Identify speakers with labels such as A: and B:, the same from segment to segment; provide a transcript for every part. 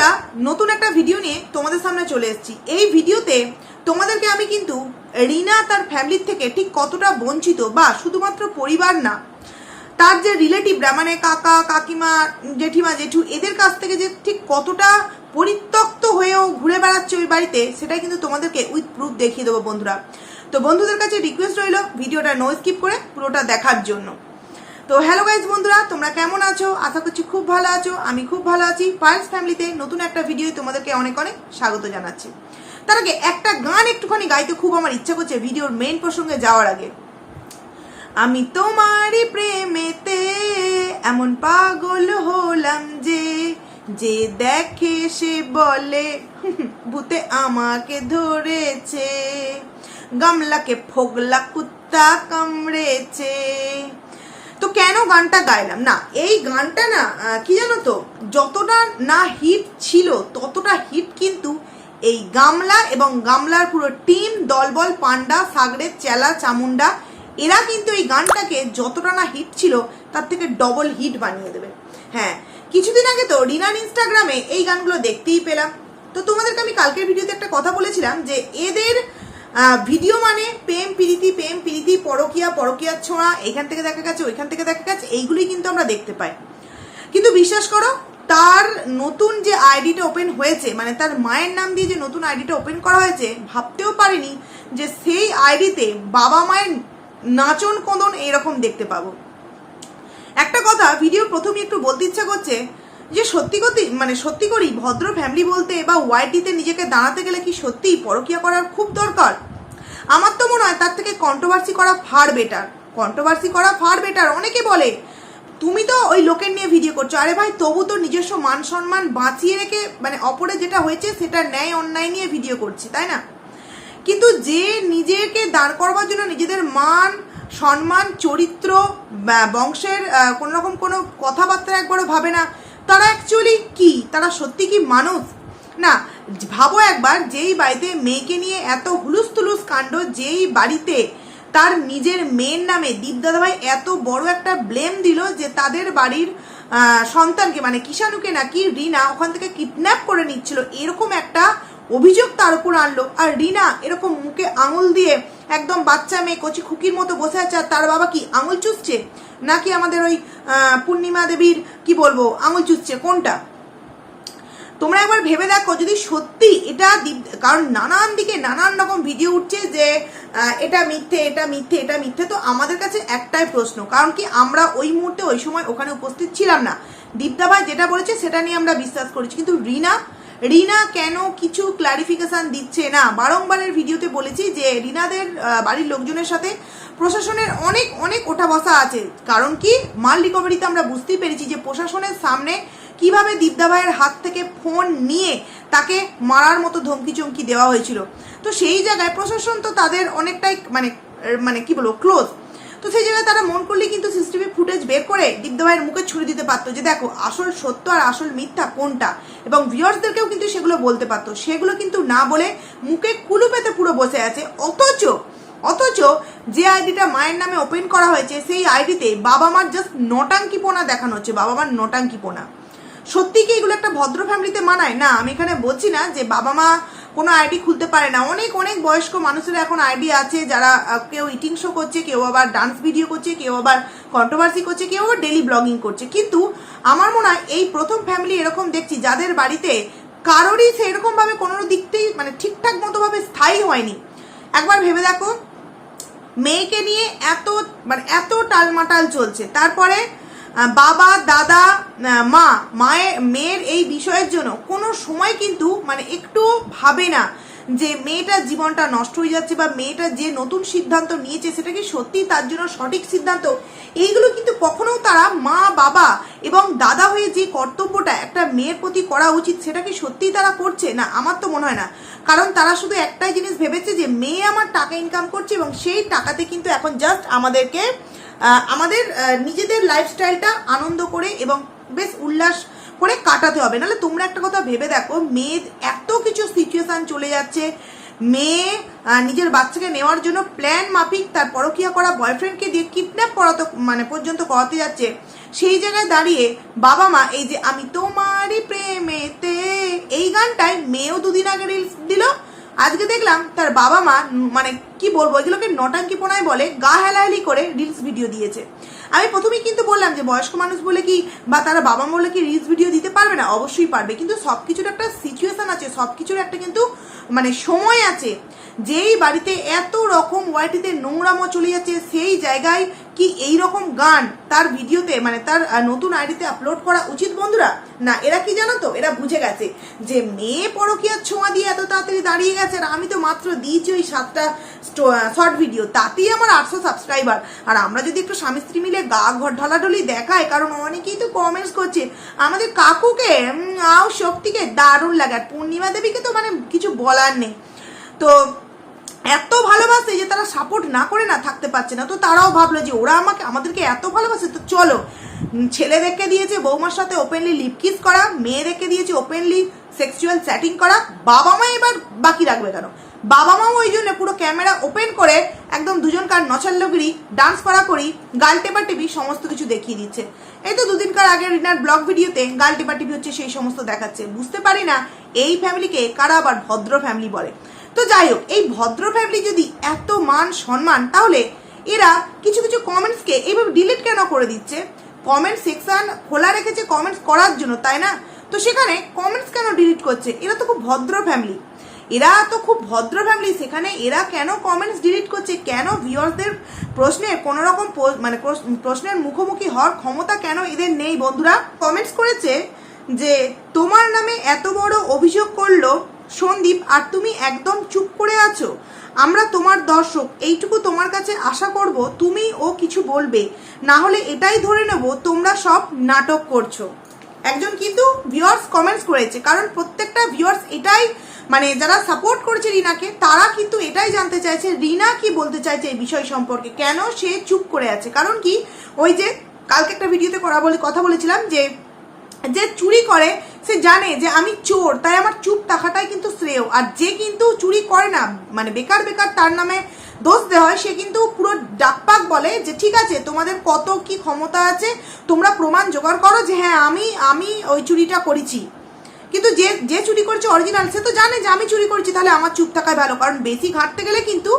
A: বন্ধুরা, নতুন একটা ভিডিও নিয়ে তোমাদের সামনে চলে এসেছি। এই ভিডিওতে তোমাদেরকে আমি কিন্তু রিনা তার ফ্যামিলির থেকে ঠিক কতটা বঞ্চিত বা শুধুমাত্র পরিবার না, তার যে রিলেটিভরা মানে কাকা, কাকিমা, জেঠিমা, জেঠু, এদের কাছ থেকে যে ঠিক কতটা পরিত্যক্ত হয়েও ঘুরে বেড়াচ্ছে ওই বাড়িতে সেটা কিন্তু তোমাদেরকে উইথ প্রুফ দেখিয়ে দেবো বন্ধুরা। তো বন্ধুদের কাছে রিকোয়েস্ট রইল ভিডিওটা নো স্কিপ করে পুরোটা দেখার জন্য। তো হ্যালো গাইজ বন্ধুরা, তোমরা কেমন আছো? আশা করছি খুব ভালো আছো। আমি খুব ভালো আছি। পায়েলস ফ্যামিলিতে নতুন একটা ভিডিও তোমাদেরকে অনেক অনেক স্বাগত জানাচ্ছি। তার আগে একটা গান একটুখানি গাইতে খুব আমার ইচ্ছা করছে ভিডিওর মেন প্রসঙ্গে যাওয়ার আগে। আমি তোমারই প্রেমেতে এমন পাগল হলাম যে যে দেখে সে বলে, ভূতে আমাকে ধরেছে, গামলাকে ফোগলা কুত্তা কামড়েছে। তো কেন গানটা গাইলাম? না, এই গানটা না কি জানো তো, যতটা না হিট ছিল, ততটা হিট কিন্তু এই গামলা এবং গামলার পুরো টিম দলবল, পান্ডা সাগরের চেলা চামুন্ডা এরা কিন্তু এই গানটাকে যতটা না হিট ছিল, তার থেকে ডবল হিট বানিয়ে দেবে। হ্যাঁ কিছুদিন আগে তো রিনার ইনস্টাগ্রামে এই গানগুলো দেখতেই পেলাম। তো তোমাদেরকে আমি কালকের ভিডিওতে একটা কথা বলেছিলাম যে এদের ভিডিও মানে প্রেম, প্রীতি প্রেম, প্রীতি, পরকিয়া, পরকিয়ার ছোঁয়া, এখান থেকে দেখা গেছে, ওইখান থেকে দেখা গেছে, এইগুলোই কিন্তু আমরা দেখতে পাই। কিন্তু বিশ্বাস করো, তার নতুন যে আইডিটা ওপেন হয়েছে মানে তার মায়ের নাম দিয়ে যে নতুন আইডিটা ওপেন করা হয়েছে, ভাবতেও পারিনি যে সেই আইডিতে বাবা মায়ের নাচন কোদন এইরকম দেখতে পাবো। একটা কথা ভিডিও প্রথমে একটু বলতে ইচ্ছা করছে যে সত্যি করি মানে সত্যি করি ভদ্র ফ্যামিলি বলতে বা ওয়াইটিতে নিজেকে দাঁড়াতে গেলে কি সত্যিই পরকিয়া করার খুব দরকার? আমার তো মনে হয় তার থেকে কন্ট্রোভার্সি করা ফার বেটার কন্ট্রোভার্সি করা ফার বেটার অনেকে বলে তুমি তো ওই লোকের নিয়ে ভিডিও করছ। আরে ভাই তবু তো নিজস্ব মান সম্মান বাঁচিয়ে রেখে মানে অপরে যেটা হয়েছে সেটা ন্যায় অন্যায় নিয়ে ভিডিও করছি তাই না? কিন্তু যে নিজেকে দাঁড় করবার জন্য নিজেদের মান সম্মান চরিত্র বংশের আহ, কোনো রকম কোনো কথাবার্তা একবারও ভাবে না তারা অ্যাকচুয়ালি কি? তারা সত্যি কি মানুষ? না, ভাবো একবার, যেই বাড়িতে মেয়েকে নিয়ে এত হুলুস তুলুস কাণ্ড, যেই বাড়িতে তার নিজের মেয়ের নামে দীপদাদাভাই এত বড় একটা ব্লেম দিল যে তাদের বাড়ির সন্তানকে মানে কিষাণুকে নাকি রিনা ওখান থেকে কিডন্যাপ করে নিচ্ছিল, এরকম একটা অভিযোগ তার উপর আনলো। আর রিনা এরকম মুখে আঙুল দিয়ে একদম বাচ্চা মেয়ে কচি খুকির মতো বসে আছে, আর তার বাবা কি আঙুল চুষছে? নাকি আমাদের ওই পূর্ণিমা দেবীর, কি বলব, আঙুল চুষছে? কোনটা? তোমরা একবার ভেবে দেখো, যদি সত্যি এটা কারণ নানান দিকে নানান রকম ভিডিও উঠছে যে এটা মিথ্যে এটা মিথ্যে এটা মিথ্যে, তো আমাদের কাছে একটাই প্রশ্ন, কারণ কি আমরা ওই মুহূর্তে ওই সময় ওখানে উপস্থিত ছিলাম না। দীপদা ভাই যেটা বলেছে, সেটা নিয়ে আমরা বিশ্বাস করেছি। কিন্তু রিনা রিনা কেন কিছু ক্লারিফিকেশান দিচ্ছে না? বারংবারের ভিডিওতে বলেছি যে রিনাদের বাড়ির লোকজনের সাথে প্রশাসনের অনেক অনেক ওঠা বসা আছে। কারণ কি? মাল রিকভারিতে আমরা বুঝতেই পেরেছি যে প্রশাসনের সামনে কীভাবে দীপদা ভাইয়ের হাত থেকে ফোন নিয়ে তাকে মারার মতো ধমকি চমকি দেওয়া হয়েছিল। তো সেই জায়গায় প্রশাসন তো তাদের অনেকটাই মানে মানে কি বলব ক্লোজ তো সেই জায়গায় তারা মন করলে কিন্তু সিসিটিভি ফুটেজ বের করে দীপদা মুখে ছুড়ে দিতে পারতো যে দেখো, আসল সত্য আর আসল মিথ্যা কোনটা? এবং ভিউয়ার্সদেরকেও কিন্তু সেগুলো বলতে পারতো। সেগুলো কিন্তু না বলে মুখে কুলু পেতে পুরো বসে আছে। অথচ অথচ যে আইডিটা মায়ের নামে ওপেন করা হয়েছে, সেই আইডিতে বাবা মার জাস্ট নটাঙ্কিপোনা দেখানো হচ্ছে। বাবা মার নটাঙ্কিপোনা। সত্যি কি এগুলো একটা ভদ্র ফ্যামিলিতে মানায়? না, আমি এখানে বলছি না যে বাবা মা কোনো আইডি খুলতে পারে না। অনেক অনেক বয়স্ক মানুষের এখন আইডি আছে যারা কেউ ইটিং শো করছে, কেউ আবার ডান্স ভিডিও করছে, কেউ আবার কন্ট্রোভার্সি করছে, কেউ আবার ডেলি ব্লগিং করছে। কিন্তু আমার মনে হয় এই প্রথম ফ্যামিলি এরকম দেখছি যাদের বাড়িতে কারোরই সেরকমভাবে কোনো দিকতেই মানে ঠিকঠাক মতোভাবে স্থায়ী হয়নি। একবার ভেবে দেখো, মেয়েকে নিয়ে এত মানে এত টালমাটাল চলছে। তারপরে বাবা, দাদা মা মায়ের মেয়ের এই বিষয়ের জন্য কোনো সময় কিন্তু মানে একটু ভাবে না যে মেয়েটার জীবনটা নষ্ট হয়ে যাচ্ছে বা মেয়েটা যে নতুন সিদ্ধান্ত নিয়েছে সেটা কি সত্যি তার জন্য সঠিক সিদ্ধান্ত? এইগুলো কিন্তু কখনো তারা মা, বাবা এবং দাদা হয়ে যে কর্তব্যটা একটা মেয়ের প্রতি করা উচিত সেটা কি সত্যিই তারা করছে? না, আমার তো মনে হয় না। কারণ তারা শুধু একটাই জিনিস ভেবেছে যে মেয়ে আমার টাকা ইনকাম করছে এবং সেই টাকাতে কিন্তু এখন জাস্ট আমাদেরকে আমাদের নিজেদের লাইফস্টাইলটা আনন্দ করে এবং বেশ উল্লাস করে কাটাতে হবে। নাহলে তোমরা একটা কথা ভেবে দেখো মেয়ের এত কিছু সিচুয়েশান চলে যাচ্ছে। মেয়ে নিজের বাচ্চাকে নেওয়ার জন্য প্ল্যান মাফিক, তার পরকিয়া করা বয়ফ্রেন্ডকে দিয়ে কিডন্যাপ করাতে মানে পর্যন্ত করাতে যাচ্ছে। সেই জায়গায় দাঁড়িয়ে বাবা মা, এই যে আমি তোমারই প্রেমেতে, এই গানটায় মেয়েও দুদিন আগে রিলস দিল। আজকে দেখলাম তার বাবা মা মানে কি বলব? এগুলোকে নটাঙ্কিপনায় বলে, গা হেলাহেলি করে রিলস ভিডিও দিয়েছে। আমি প্রথমেই কিন্তু বললাম যে, বয়স্ক মানুষ বলে কি বা তারা বাবা মা বলে কি রিলস ভিডিও দিতে পারবে না? অবশ্যই পারবে। কিন্তু সব কিছুর একটা সিচুয়েশান আছে সব কিছুর একটা কিন্তু মানে সময় আছে। যেই বাড়িতে এত রকম ওয়াইটিতে নোংরামো চলে যাচ্ছে, সেই জায়গায় কি এই রকম গান তার ভিডিওতে মানে তার নতুন আইডিতে আপলোড করা উচিত বন্ধুরা? না, এরা কি জানো তো? এরা বুঝে গেছে যে মেয়ে পরকিয়ার ছোঁয়া দিয়ে এত তাড়াতাড়ি দাঁড়িয়ে গেছে আর আমি তো মাত্র দিয়েছি ওই সাতটা শর্ট ভিডিও তাতেই আমার আটশো সাবস্ক্রাইবার আর আমরা যদি একটু স্বামী স্ত্রী মিলে গা ঘর ঢলাঢলি দেখায় কারণ অনেকেই তো কমেন্টস করছে, আমাদের কাকুকে আও শক্তিকে দারুণ লাগে। আর পূর্ণিমা দেবীকে তো মানে কিছু বলার নেই। তো এত ভালোবাসে যে তারা সাপোর্ট না করে না থাকতে পারছে না। তো তারাও ভাবলো যে ওরা আমাকে আমাদেরকে এত ভালোবাসে তো চলো। উম, ছেলেদেরকে দিয়েছে বৌমার সাথে ওপেনলি লিপ কিস করা মেয়েদেরকে দিয়েছে ওপেনলি সেক্সুয়াল চ্যাটিং করা। বাবা মা এবার বাকি রাখবে কেন? বাবা মাও ওই জন্য পুরো ক্যামেরা ওপেন করে একদম দুজনকার নচাল্লগিরি ডান্স করা করি গাল টেপা টিভি সমস্ত কিছু দেখিয়ে দিচ্ছে। এই তো দুদিনকার আগে রিনার ব্লগ ভিডিওতে গাল টেপা টিভি হচ্ছে সেই সমস্ত দেখাচ্ছে। বুঝতে পারি না এই ফ্যামিলিকে কারা আবার ভদ্র ফ্যামিলি বলে। তো যাই হোক, এই ভদ্র ফ্যামিলি যদি এত মান সম্মান, তাহলে এরা কিছু কিছু কমেন্টসকে এইভাবে ডিলিট কেন করে দিচ্ছে? কমেন্ট সেকশন খোলা রেখেছে কমেন্টস করার জন্য, তাই না? তো সেখানে কমেন্টস কেন ডিলিট করছে? এরা তো খুব ভদ্র ফ্যামিলি এরা তো খুব ভদ্র ফ্যামিলি সেখানে এরা কেন কমেন্টস ডিলিট করছে? কেন ভিউয়ার্সদের প্রশ্নের কোনো রকম মানে প্রশ- প্রশ্নের মুখোমুখি হওয়ার ক্ষমতা কেন এদের নেই? বন্ধুরা কমেন্টস করেছে যে, তোমার নামে এত বড় অভিযোগ করল সন্দীপ, আর তুমি একদম চুপ করে আছো? আমরা তোমার দর্শক, এইটুকু তোমার কাছে আশা করব তুমি ও কিছু বলবে। না হলে এটাই ধরে নেব, তোমরা সব নাটক করছ। একজন কিন্তু ভিউয়ার্স কমেন্টস করেছে, কারণ প্রত্যেকটা ভিউয়ার্স এটাই মানে যারা সাপোর্ট করেছে রিনাকে, তারা কিন্তু এটাই জানতে চাইছে, রিনা কি বলতে চাইছে এই বিষয় সম্পর্কে, কেন সে চুপ করে আছে? কারণ কি, ওই যে, কালকে একটা ভিডিওতে করা বলে, কথা বলেছিলাম যে যে চুরি করে, সে জানে যে আমি চোর, তাই আমার চুপ থাকাটাই কিন্তু শ্রেয়। আর যে কিন্তু চুরি করে না মানে বেকার বেকার তার নামে দোষ দেওয়া হয়, সে কিন্তু পুরো ডাকপাক বলে যে, ঠিক আছে, তোমাদের কত কি ক্ষমতা আছে, তোমরা প্রমাণ জোগাড় করো যে হ্যাঁ আমি আমি ওই চুরিটা করেছি। কিন্তু যে যে চুরি করছে অরিজিনাল সে তো জানে যে আমি চুরি করছি, তাহলে আমার চুপ থাকাই ভালো। কারণ বেশি ঘাটতে গেলে কিন্তু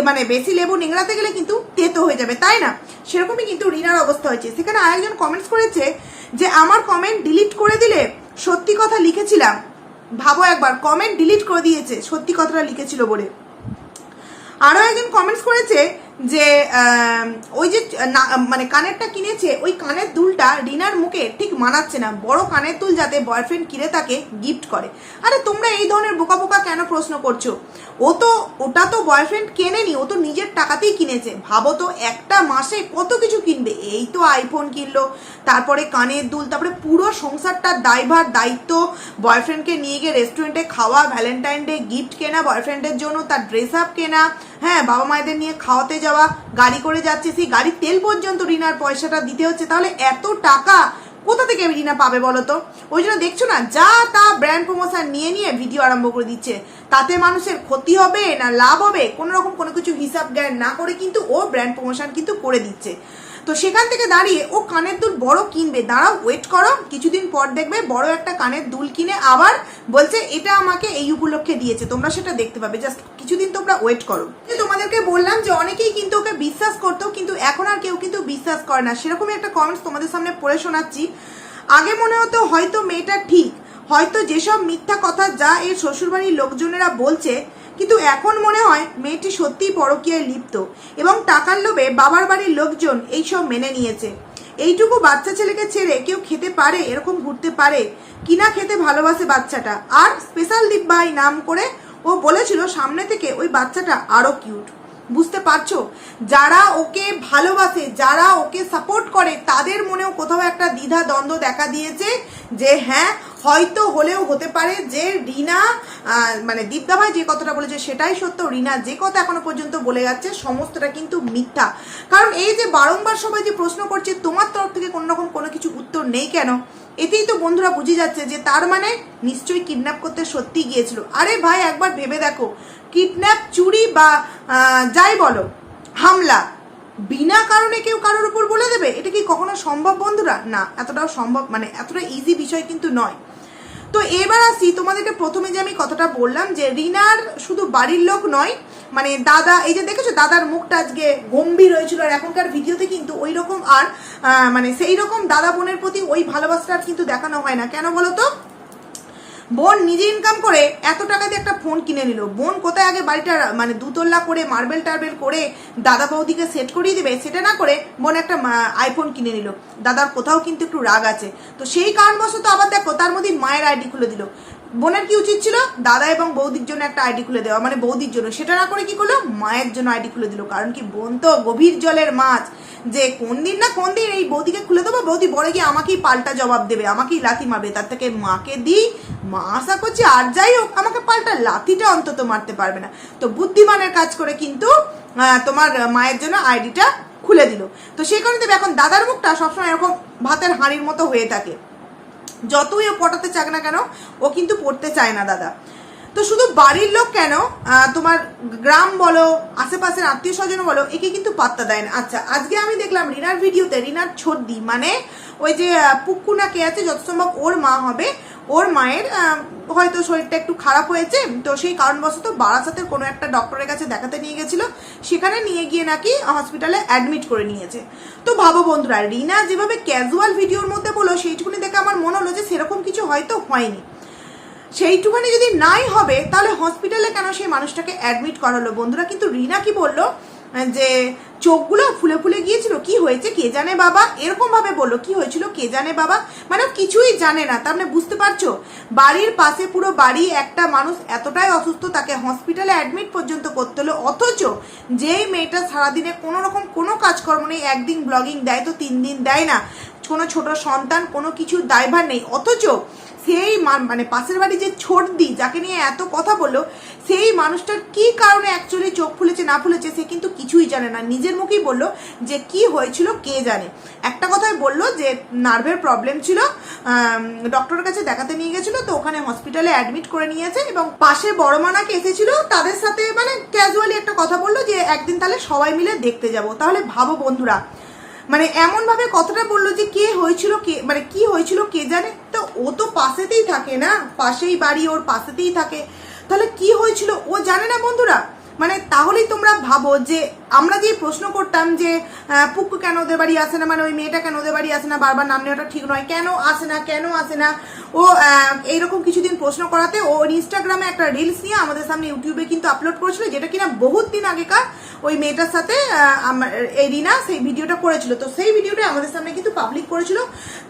A: মানে বেশি লেবু নিংড়াতে গেলে কিন্তু তেতো হয়ে যাবে, তাই না? সেরকমই কিন্তু রিনার অবস্থা হয়েছে। সেখানে আরেকজন কমেন্টস করেছে যে, আমার কমেন্ট ডিলিট করে দিলে সত্যি কথা লিখেছিলাম। ভাবো একবার কমেন্ট ডিলিট করে দিয়েছে, সত্যি কথাটা লিখেছিল বলে। আরও একজন কমেন্টস করেছে যে ওই যে মানে কানেরটা কিনেছে, ওই কানের দুলটা রিনার মুখে ঠিক মানাচ্ছে না। বড় কানের দুল যাতে বয়ফ্রেন্ড কিনে তাকে গিফট করে। আরে তোমরা এই ধরনের বোকা বোকা কেন প্রশ্ন করছ? ও তো, ওটা তো বয়ফ্রেন্ড কেনেনি, ও তো নিজের টাকাতেই কিনেছে। ভাবো তো, একটা মাসে কত কিছু কিনবে। এই তো আইফোন কিনলো, তারপরে কানের দুল, তারপরে পুরো সংসারটার দায়ভার, দায়িত্ব বয়ফ্রেন্ডকে নিয়ে গিয়ে রেস্টুরেন্টে খাওয়া ভ্যালেন্টাইন ডে গিফট কেনা বয়ফ্রেন্ডের জন্য তার ড্রেস আপ কেনা হ্যাঁ বাবা মায়েদের নিয়ে খাওয়াতে যাওয়া, গাড়ি করে যাচ্ছে, সেই গাড়ির তেল পর্যন্ত রিনার পয়সাটা দিতে হচ্ছে, তাহলে এত টাকা কোথা থেকে রিনা পাবে বলো তো? ওই জন্য দেখছ না, যা তা ব্র্যান্ড প্রমোশন নিয়ে নিয়ে ভিডিও আরম্ভ করে দিচ্ছে। তাতে মানুষের ক্ষতি হবে না লাভ হবে? কোনো রকম কোনো কিছু হিসাব জ্ঞান না করে কিন্তু ও ব্র্যান্ড প্রমোশন কিন্তু করে দিচ্ছে। তো সেখান থেকে দাঁড়িয়ে ও কানের দুল বড় কিনবে। দাঁড়াও ওয়েট করো, কিছুদিন পর দেখবে বড় একটা কানের দুল কিনে আবার বলছে, এটা আমাকে এই উপলক্ষে দিয়েছে। তোমরা সেটা দেখতে পাবে। জাস্ট কিছুদিন তোমরা ওয়েট করো। তোমাদেরকে বললাম যে অনেকেই কিন্তু ওকে বিশ্বাস করতো, কিন্তু এখন আর কেউ কিন্তু বিশ্বাস করে না। সেরকমই একটা কমেন্টস তোমাদের সামনে পড়ে শোনাচ্ছি। আগে মনে হতো হয়তো মেয়েটা ঠিক, হয়তো যেসব মিথ্যা কথা যা এর শ্বশুরবাড়ির লোকজনেরা বলছে কিন্তু এখন মনে হয় মেয়েটি সত্যিই পরকীয়ায় লিপ্ত এবং টাকার লোভে বাবার বাড়ির লোকজন এইসব মেনে নিয়েছে। এইটুকু বাচ্চা ছেলেকে ছেড়ে কেউ খেতে পারে, এরকম ঘুরতে পারে? কিনা খেতে ভালোবাসে বাচ্চাটা? আর স্পেশাল দীপ ভাই নাম করে ও বলেছিল সামনে থেকে ওই বাচ্চাটা আরও কিউট বুঝতে পারছ? যারা ওকে ভালোবাসে, যারা ওকে সাপোর্ট করে, তাদের মনেও কোথাও একটা দ্বিধা দ্বন্দ্ব দেখা দিয়েছে যে হ্যাঁ হয়তো হলেও হতে পারে যে রিনা মানে দীপদা ভাই যে কথাটা বলেছে সেটাই সত্য। রিনা যে কথা এখনও পর্যন্ত বলে যাচ্ছে, সমস্তটা কিন্তু মিথ্যা। কারণ এই যে বারংবার সবাই যে প্রশ্ন করছে, তোমার তরফ থেকে কোনো রকম কোনো কিছু উত্তর নেই কেন? এতেই তো বন্ধুরা বুঝে যাচ্ছে যে তার মানে নিশ্চয়ই কিডন্যাপ করতে সত্যি গিয়েছিল। আরে ভাই, একবার ভেবে দেখো। কিডন্যাপ চুরি বা যাই বলো, হামলা, বিনা কারণে কেউ কারোর উপর বলে দেবে? এটা কি কখনো সম্ভব বন্ধুরা? না, এতটাও সম্ভব মানে এতটা ইজি বিষয় কিন্তু নয়। তো এবার আসি, তোমাদেরকে প্রথমে যে আমি কথাটা বললাম যে রিনার শুধু বাড়ির লোক নয় মানে দাদা, এই যে দেখেছ, দাদার মুখটা আজকে গম্ভীর হয়েছিল, আর এখনকার ভিডিওতে কিন্তু ওই রকম আর মানে সেই রকম দাদা বোনের প্রতি ওই ভালোবাসাটা কিন্তু দেখানো হয় না। কেন বলো তো বোন নিজে ইনকাম করে এত টাকা দিয়ে একটা ফোন কিনে নিল। বোন কোথায় আগে বাড়িটা মানে দুতল্লা করে মার্বেল টার্বেল করে দাদা বৌদিকে সেট করিয়ে দেবে? সেটা না করে বোন একটা আইফোন কিনে নিল। দাদার কোথাও কিন্তু একটু রাগ আছে। তো সেই কারণবশত আবার দেখো, তার মধ্যে মায়ের আইডি খুলে দিল। বোনের কি উচিত ছিল? দাদা এবং বৌদির জন্য একটা আইডি খুলে দেওয়া মানে বৌদির জন্য। সেটা না করে কি করল? মায়ের জন্য আইডি খুলে দিল। কারণ কি বোন তো গভীর জলের মাছ। যে কোন দিন না কোন দিন এই বৌদিকে খুলে দেবো, বৌদি বলে গিয়ে আমাকেই পাল্টা জবাব দেবে, আমাকেই লাথি মারবে, তার থেকে মাকে দিই, মা আশা করছি আর যাই হোক, আমাকে পাল্টা লাথিটা অন্তত মারতে পারবে না। তো বুদ্ধিমানের কাজ করে কিন্তু তোমার মায়ের জন্য আইডিটা খুলে দিল। তো সেই কারণে দেখবে এখন দাদার মুখটা সবসময় এরকম ভাতের হাঁড়ির মতো হয়ে থাকে। যতই ও পটাতে চাক না কেন, ও কিন্তু পড়তে চায় না দাদা। তো শুধু বাড়ির লোক কেন? তোমার গ্রাম বলো, আশেপাশের আত্মীয় স্বজন বলো, একে কিন্তু পাত্তা দেয় না। আচ্ছা আজকে আমি দেখলাম রিনার ভিডিওতে রিনার ছর্দি মানে ওই যে পুক্কু না কে আছে, যত সম্ভব ওর মা হবে, ওর মায়ের হয়তো শরীরটা একটু খারাপ হয়েছে, তো সেই কারণবশত বারাসাতের কোনো একটা ডক্টরের কাছে দেখাতে নিয়ে গেছিল, সেখানে নিয়ে গিয়ে নাকি হসপিটালে অ্যাডমিট করে নিয়েছে। তো ভাবো বন্ধুরা, রিনা যেভাবে ক্যাজুয়াল ভিডিওর মধ্যে বলো, সেইটুকুনি দেখে আমার মনে হলো যে সেরকম কিছু হয়তো হয়নি। সেইটুখানি যদি নাই হবে, তাহলে হসপিটালে কেন সেই মানুষটাকে অ্যাডমিট করালো? বন্ধুরা, কিন্তু রিনা কি বলল? যে চোখগুলো ফুলে ফুলে গিয়েছিল, কি হয়েছে কে জানে বাবা? এরকম ভাবে বলল, কি হয়েছিল কে জানে বাবা? মানে কিছুই জানে না, তার মানে বুঝতে পারছ? বাড়ির পাশে পুরো বাড়ি, একটা মানুষ এতটাই অসুস্থ, তাকে হসপিটালে অ্যাডমিট পর্যন্ত করতে হলো। অথচ যেই মেয়েটা সারাদিনে কোনো রকম কোনো কাজকর্ম নেই, একদিন ব্লগিং দেয় তো তিন দিন দেয় না। কোনো ছোট সন্তান, কোনো কিছু দায়ভার নেই। অথচ সেই মানে পাশের বাড়ি যে ছোটদি, যাকে নিয়ে এত কথা বলল, সেই মানুষটার কি কারণে অ্যাকচুয়ালি চোখ ফুলেছে, না ফুলেছে, সে কিন্তু কিছুই জানে না। নিজের মুখেই বলল যে কি হয়েছিল, কে জানে। একটা কথাই বলল যে নার্ভের প্রবলেম ছিল ডক্টরের কাছে দেখাতে নিয়ে গেছিল, তো ওখানে হসপিটালে অ্যাডমিট করে নিয়েছে এবং পাশে বড় মানাকে এসেছিল, তাদের সাথে মানে ক্যাজুয়ালি একটা কথা বলল যে, একদিন তাহলে সবাই মিলে দেখতে যাব। তাহলে ভাবো বন্ধুরা মানে এমন ভাবে কথাটা বলল যে কে হয়েছিল কে মানে কি হয়েছিল কে জানে? তো ও তো পাশেতেই থাকে না? পাশেই বাড়ি, ওর পাশেতেই থাকে। তাহলে কি হয়েছিল? ও জানে না বন্ধুরা। মানে তাহলেই তোমরা ভাবো যে আমরা যে প্রশ্ন করতাম যে পুক্কু কেন ওদের বাড়ি আসে না? মানে ওই মেয়েটা কেন ওদের বাড়ি আসে না? বারবার নাম নেওয়াটা ঠিক নয়। কেন আসে না? কেন আসে না? ও এইরকম কিছুদিন প্রশ্ন করাতে ও ইনস্টাগ্রামে একটা রিলস নিয়ে আমাদের সামনে ইউটিউবে কিন্তু আপলোড করেছিল, যেটা কিনা বহুত দিন আগেকার ওই মেয়েটার সাথে এই রিনা সেই ভিডিওটা করেছিল। তো সেই ভিডিওটা আমাদের সামনে কিন্তু পাবলিক করেছিল।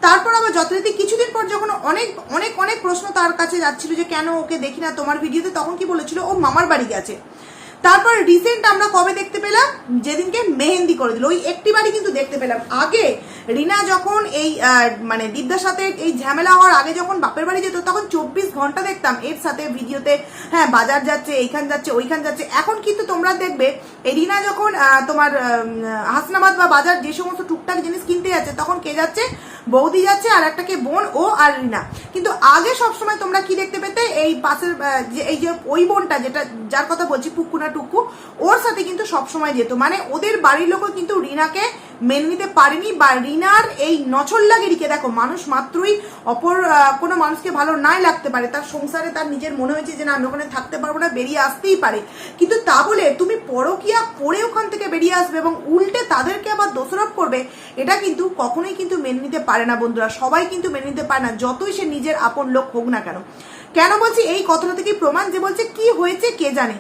A: তারপর আবার যথারীতি কিছুদিন পর যখন অনেক অনেক অনেক প্রশ্ন তার কাছে যাচ্ছিল যে, কেন ওকে দেখি না তোমার ভিডিওতে তখন কি বলেছিল, ও মামার বাড়ি গেছে। তারপর রিসেন্ট আমরা কবে দেখতে পেলাম? যেদিনকে মেহেন্দি করে দিল। ওই একটি বাড়ি কিন্তু দেখতে পেলাম। আগে রিনা যখন এই মানে দিদার সাথে এই ঝামেলা হওয়ার আগে যখন বাপের বাড়ি যেত, তখন চব্বিশ ঘণ্টা দেখতাম এর সাথে ভিডিওতে হ্যাঁ বাজার যাচ্ছে, এইখান যাচ্ছে, ওইখান যাচ্ছে। এখন কিন্তু তোমরা দেখবে এই রিনা যখন তোমার হাসনাবাদ বা বাজার যে সমস্ত টুকটাক জিনিস কিনতে যাচ্ছে, তখন কে যাচ্ছে? বৌদি যাচ্ছে আর একটাকে বোন, ও আর রিনা। কিন্তু আগে সবসময় তোমরা কি দেখতে পেতে? এই পাশের এই যে ওই বোনটা, যেটা, যার কথা বলছি পুকুনা টুকু ওর সাথে কিন্তু সবসময় যেত। মানে ওদের বাড়ির লোকও কিন্তু রিনাকে মেনে নিতে পারেনি বা রিনার এই নছল্লাগিরিকে। দেখো, মানুষ মাত্রই অপর কোনো মানুষকে ভালো নাই লাগতে পারে। তার সংসারে তার নিজের মনে হয়েছে যে, না, আমি ওখানে থাকতে পারব না, বেরিয়ে আসতেই পারে। কিন্তু তা বলে তুমি পরকিয়া করে ওখান থেকে বেরিয়ে আসবে এবং উল্টে তাদেরকে আবার দোষারোপ করবে, এটা কিন্তু কখনোই কিন্তু মেনে নিতে পারে না বন্ধুরা। সবাই কিন্তু মেনে নিতে পারে না, যতই সে নিজের আপন লোক হোক না কেন। কেন বলছি এই কথাটা থেকে প্রমাণ যে বলছে কি হয়েছে কে জানে?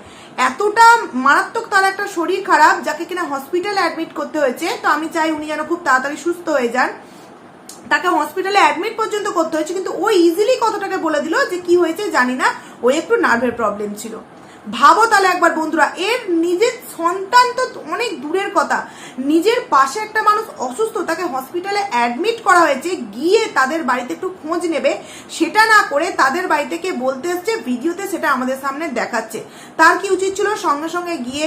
A: এতটা মারাত্মক তার একটা শরীর খারাপ, যাকে কিনা হসপিটালে অ্যাডমিট করতে হয়েছে। তো আমি চাই উনি যেন খুব তাড়াতাড়ি সুস্থ হয়ে যান। তাকে হসপিটালে অ্যাডমিট পর্যন্ত করতে হয়েছে, কিন্তু ও ইজিলি কতটাকে বলে দিল যে কি হয়েছে জানি না। ও একটু নার্ভের প্রবলেম ছিল। ভাবো তাহলে একবার বন্ধুরা, এর নিজের সন্তান তো অনেক দূরের কথা। নিজের পাশে একটা মানুষ অসুস্থ, তাকে হসপিটালে অ্যাডমিট করা হয়েছে, গিয়ে তাদের বাড়িতে একটু খোঁজ নেবে। সেটা না করে তাদের বাড়ি থেকে বলতে এসছে, ভিডিওতে সেটা আমাদের সামনে দেখাচ্ছে। তার কি উচিত ছিল? সঙ্গে সঙ্গে গিয়ে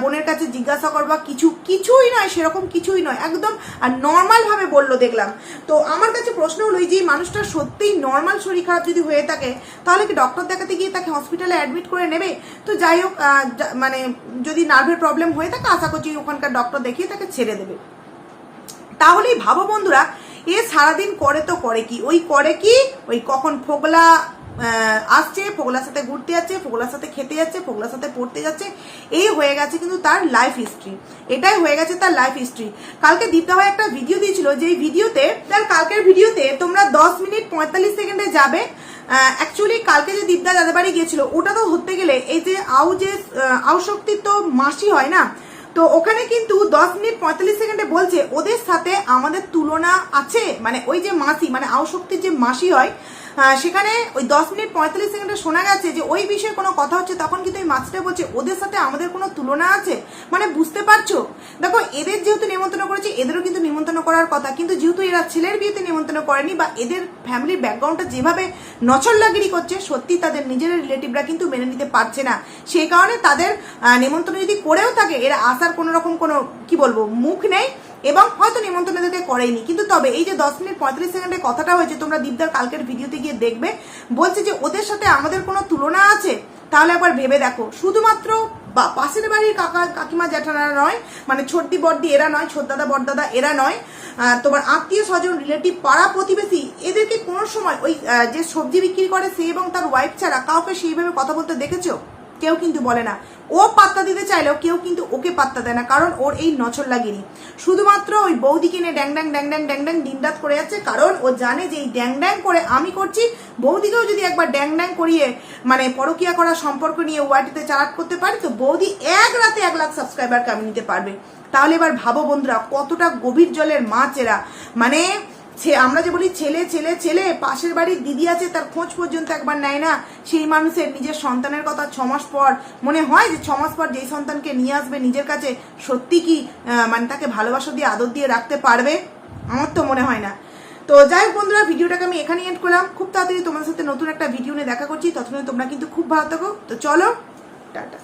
A: বোনের কাছে জিজ্ঞাসা করবা কিছু, কিছুই নয়, সেরকম কিছুই নয়, একদম, আর নর্মালভাবে বলল দেখলাম। তো আমার কাছে প্রশ্ন হলো যে মানুষটা সত্যিই নর্মাল শরীর খারাপ যদি হয়ে থাকে, তাহলে কি ডক্টর দেখাতে গিয়ে তাকে হসপিটালে অ্যাডমিট করে নেবে? তো যাই হোক মানে যদি নার্ভের প্রবলেম হয়ে থাকে, আশা করছি ওখানকার ডক্টর দেখিয়ে তাকে ছেড়ে দেবে। তাহলেই ভাবো বন্ধুরা, এ সারাদিন করে তো করে কি? ওই করে কি? ওই কখন ফোগলা আসছে, ফোগলার সাথে ঘুরতে যাচ্ছে, ফোগলার সাথে খেতে যাচ্ছে, ফোগলার সাথে পড়তে যাচ্ছে এই হয়ে গেছে কিন্তু তার লাইফ হিস্ট্রি এটাই হয়ে গেছে তার লাইফ হিস্ট্রি কালকে দীপ্তা ভাই একটা ভিডিও দিয়েছিল যে ভিডিওতে তার কালকের ভিডিওতে তোমরা দশ মিনিট পঁয়তাল্লিশ সেকেন্ডে যাবে অ্যাকচুয়ালি কালকে যে দীপদা দাদা বাড়ি গিয়েছিল ওটা তো ধরতে গেলে এই যে আউ যে আউ শক্তির তো মাসি হয় না? তো ওখানে কিন্তু দশ মিনিট পঁয়তাল্লিশ সেকেন্ডে বলছে, ওদের সাথে আমাদের তুলনা আছে? মানে ওই যে মাসি মানে আউ শক্তির যে মাসি হয় সেখানে ওই দশ মিনিট পঁয়তাল্লিশ সেকেন্ডে শোনা গেছে যে ওই বিষয়ে কোনো কথা হচ্ছে, তখন কিন্তু ওই মাছটা বলছে, ওদের সাথে আমাদের কোনো তুলনা আছে? মানে বুঝতে পারছ? দেখো, এদের যেহেতু নিমন্ত্রণ করেছে, এদেরও কিন্তু নিমন্ত্রণ করার কথা। কিন্তু যেহেতু এরা ছেলের বিয়েতে নিমন্ত্রণ করেনি বা এদের ফ্যামিলির ব্যাকগ্রাউন্ডটা যেভাবে নছল্লাগিরি করছে, সত্যি তাদের নিজের রিলেটিভরা কিন্তু মেনে নিতে পারছে না। সেই কারণে তাদের নিমন্ত্রণ যদি করেও থাকে, এরা আসার কোনো রকম কোনো, কি বলব, মুখ নেই। এবং হয়তো নিমন্ত্রণ এদেরকে করেনি। কিন্তু তবে এই যে দশ মিনিট পঁয়ত্রিশ সেকেন্ডে কথাটা হয়েছে, তোমরা দীপদার কালকের ভিডিওতে গিয়ে দেখবে, বলছে যে ওদের সাথে আমাদের কোনো তুলনা আছে? তাহলে একবার ভেবে দেখো। শুধুমাত্র বা পাশের বাড়ির কাকা, কাকিমা জ্যাঠারা নয় মানে ছোটদি বড়দি এরা নয়, ছোটদাদা, বড়দাদা এরা নয় তোমার আত্মীয় স্বজন রিলেটিভ পাড়া প্রতিবেশী, এদেরকে কোনো সময় ওই যে সবজি বিক্রি করে সে এবং তার ওয়াইফ ছাড়া কাউকে সেইভাবে কথা বলতে দেখেছ? কেউ কিন্তু বলে না। ও পাত্তা দিতে চাইলেও কেউ কিন্তু ওকে পাত্তা দেয় না, কারণ ওর এই নচর লাগেনি। শুধুমাত্র ওই বৌদিকে নিয়ে ড্যাং ড্যাং ড্যাং ড্যাং ড্যাং ড্যাং দিনরাত করে যাচ্ছে, কারণ ও জানে যে এই ড্যাং ড্যাং করে আমি করছি। বৌদিকেও যদি একবার ড্যাং ড্যাং করিয়ে মানে পরকিয়া করা সম্পর্ক নিয়ে ওয়াটিতে চালাট করতে পারি, তো বৌদি এক রাতে এক লাখ সাবস্ক্রাইবার কামিয়ে নিতে পারবে। তাহলে এবার ভাবো বন্ধুরা, কতটা গভীর জলের মাছ এরা। মানে আমরা যে বলি ছেলে ছেলে ছেলে, পাশের বাড়ির দিদি আছে, তার খোঁজ পর্যন্ত একবার নেয় না। সেই মানুষের নিজের সন্তানের কথা ছ মাস পর মনে হয় যে ছ মাস পর যেই সন্তানকে নিয়ে আসবে নিজের কাছে, সত্যি কি মানে তাকে ভালোবাসা দিয়ে, আদর দিয়ে রাখতে পারবে? আমার তো মনে হয় না। তো যাই হোক বন্ধুরা, ভিডিওটাকে আমি এখানে এন্ড করলাম। খুব তাড়াতাড়ি তোমাদের সাথে নতুন একটা ভিডিও নিয়ে দেখা করছি। ততক্ষণে তোমরা কিন্তু খুব ভালো থাকো। তো চলো, টাটা।